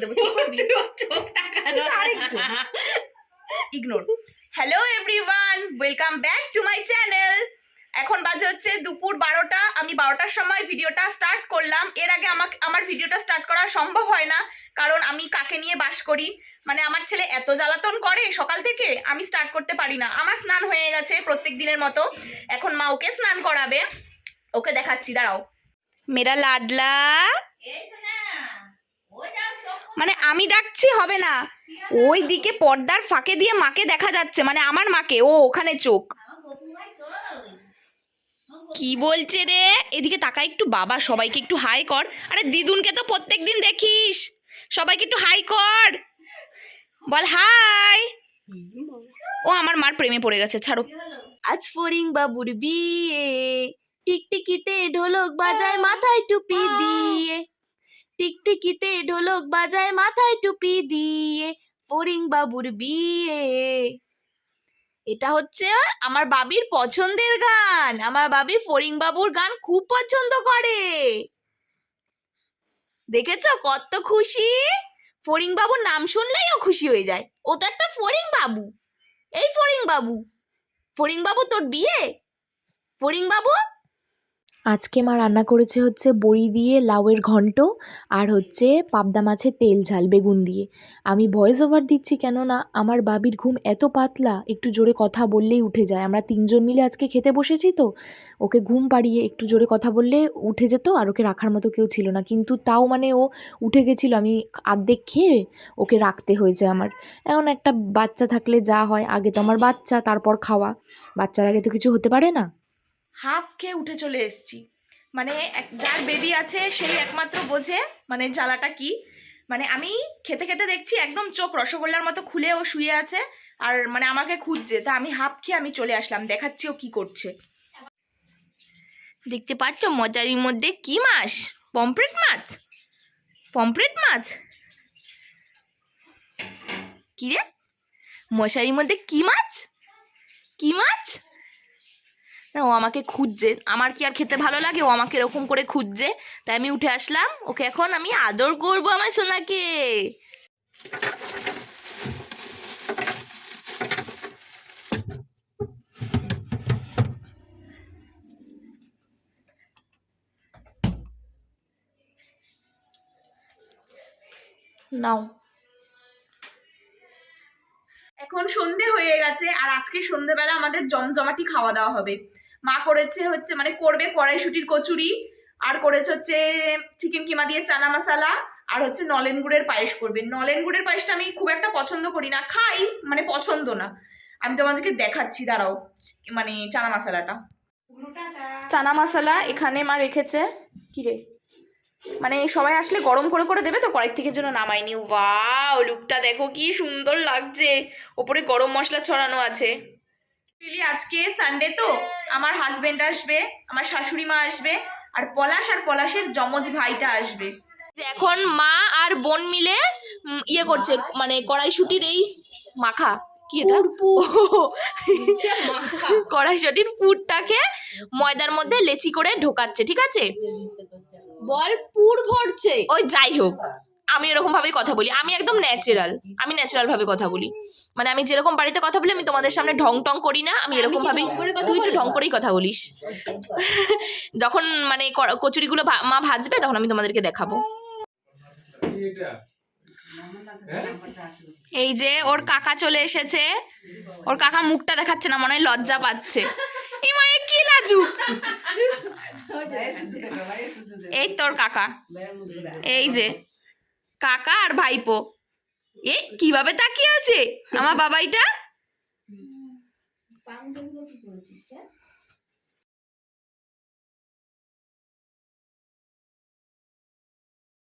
থাপ্পড় দেবো চোখ তাকানো ignore hello everyone welcome back to my channel এখন বাজে হচ্ছে দুপুর বারোটা। আমি বারোটার সময় ভিডিওটা স্টার্ট করলাম। এর আগে আমাকে আমার ভিডিওটা স্টার্ট করা সম্ভব হয় না কারণ আমি কাকে নিয়ে বাস করি? মানে আমার ছেলে এত জ্বালাতন করে সকাল থেকে আমি স্টার্ট করতে পারি না। আমার স্নান হয়ে গেছে প্রত্যেক দিনের মতো। এখন মা ওকে স্নান করাবে। ওকে দেখাচ্ছি দাঁড়াও। মেরা লাডলা। মানে আমি ডাকছি হবে না। ওই দিকে পর্দার ফাঁকে দিয়ে মাকে দেখা যাচ্ছে মানে আমার মাকে ও ওখানে চোখ। কি বলছে রে? এদিকে তাকা একটু বাবা সবাইকে একটু হাই কর। আরে দিদুনকে তো প্রত্যেক দিন দেখিস। সবাইকে একটু হাই কর। বল হাই। ও আমার মার প্রেমে পড়ে গেছে ছাড়ো। আজ ফরিং বাবুর বিয়ে। টিকটিকিতে ঢোলক বাজায় মাথায় টুপি দিয়ে। টিকটিকিতে ঢোলক বাজায় মাথায় টুপি দিয়ে ফরিং বাবুর বিয়ে। এটা হচ্ছে আমার বাবির পছন্দের গান। আমার বাবি ফরিং বাবুর গান খুব পছন্দ করে। দেখেছ কত খুশি? ফরিং বাবুর নাম শুনলেই ও খুশি হয়ে যায়। ও তো একটা ফরিং বাবু। এই ফরিং বাবু। ফরিং বাবু তোর বিয়ে? ফরিং বাবু আজকে মা রান্না করেছে হচ্ছে বড়ি দিয়ে লাউয়ের ঘন্ট আর হচ্ছে পাবদা মাছের তেল ঝাল, বেগুন দিয়ে। আমি ভয়েস ওভার দিচ্ছি কেননা আমার বাবির ঘুম এত পাতলা, একটু জোরে কথা বললেই উঠে যায়। আমরা তিনজন মিলে আজকে খেতে বসেছি তো, ওকে ঘুম পাড়িয়ে একটু জোরে কথা বললে উঠে যেত আর ওকে রাখার মতো কেউ ছিল না। কিন্তু তাও মানে ও উঠে গেছিল, আমি আর্ধেক খেয়ে ওকে রাখতে হয়েছে আমার। এখন একটা বাচ্চা থাকলে যা হয়, আগে তো আমার বাচ্চা, তারপর খাওয়া। বাচ্চার আগে তো কিছু হতে পারে না। হাফ খেয়ে উঠে চলে এসেছি। মানে যার বেবি আছে, সেই একমাত্র বোঝে মানে জ্বালাটা কি। মানে আমি খেতে খেতে দেখছি একদম চোখ রসগোল্লার মতো খুলে ও শুয়ে আছে, আর মানে আমাকে খুঁজছে, তা আমি হাফ খেয়ে আমি চলে আসলাম, দেখাচ্ছি ও কি করছে। দেখতে পাচ্ছ মজারির মধ্যে কি মাছ? পমফ্রেট মাছ? পমফ্রেট মাছ? কি রে মশারির মধ্যে কি মাছ? কি মাছ? ও আমাকে খুঁজছে। আমার কি আর খেতে ভালো লাগে? ও আমাকে এরকম করে খুঁজছে। তাই আমি উঠে আসলাম। ওকে এখন আমি আদর করব আমার সোনাকে। নাও। এখন সন্ধে হয়ে গেছে, আর আজকে সন্ধেবেলা আমাদের জমজমাটি খাওয়া দাওয়া হবে। মা করেছে হচ্ছে মানে করবে কড়াইশুটির কচুরি, আর করেছে হচ্ছে চিকেন কিমা দিয়ে চানা মশালা, আর হচ্ছে নলেন গুড়ের পায়েস করবে। নলেন গুড়ের পায়েসটা আমি খুব একটা পছন্দ করি না, খাই মানে পছন্দ না। আমি তোমাদেরকে দেখাচ্ছি, দাঁড়াও মানে চানা মশালাটা। চানা মশলা এখানে মা রেখেছে, কি রে? মানে সবাই আসলে গরম করে করে দেবে তো, কড়াই থেকে যেন নামাইনি ওয়াও লুকটা দেখো, কি সুন্দর লাগছে। ওপরে গরম মশলা ছড়ানো আছে। Actually আজকে সানডে তো। আমার হাজবেন্ড আসবে আমার শাশুড়ি মা আসবে আর পলাশ আর পলাশের যমজ ভাইটা আসবে। যে এখন মা আর বোন মিলে ইয়ে করছে মানে কড়াইশুটির এই মাখা। কি এটা? কড়াইশুটির পুরটাকে ময়দার মধ্যে লেচি করে ঢোকাচ্ছে ঠিক আছে? বল পুর ভরছে। ওই যাই হোক আমি এরকম ভাবেই কথা বলি। আমি একদম ন্যাচারাল আমি ন্যাচারাল ভাবে কথা বলি। মানে আমি যেরকম বাড়িতে কথা বলি আমি তোমাদের সামনে ঢং টং করি না আমি এরকম কথা তুই একটু ঢং করেই কথা বলিস। যখন মানে ক- কচুরিগুলো ভা- মা ভাজবে তখন আমি তোমাদেরকে দেখাবো। এই যে ওর কাকা চলে এসেছে। ওর কাকা মুখটা দেখাচ্ছে না মনে হয় লজ্জা পাচ্ছে। এই মায়ের কি লাজুক? এই তোর কাকা। এই যে কাকা আর ভাইপো। এ কীভাবে তাকিয়ে আছে? আমার বাবাইটা?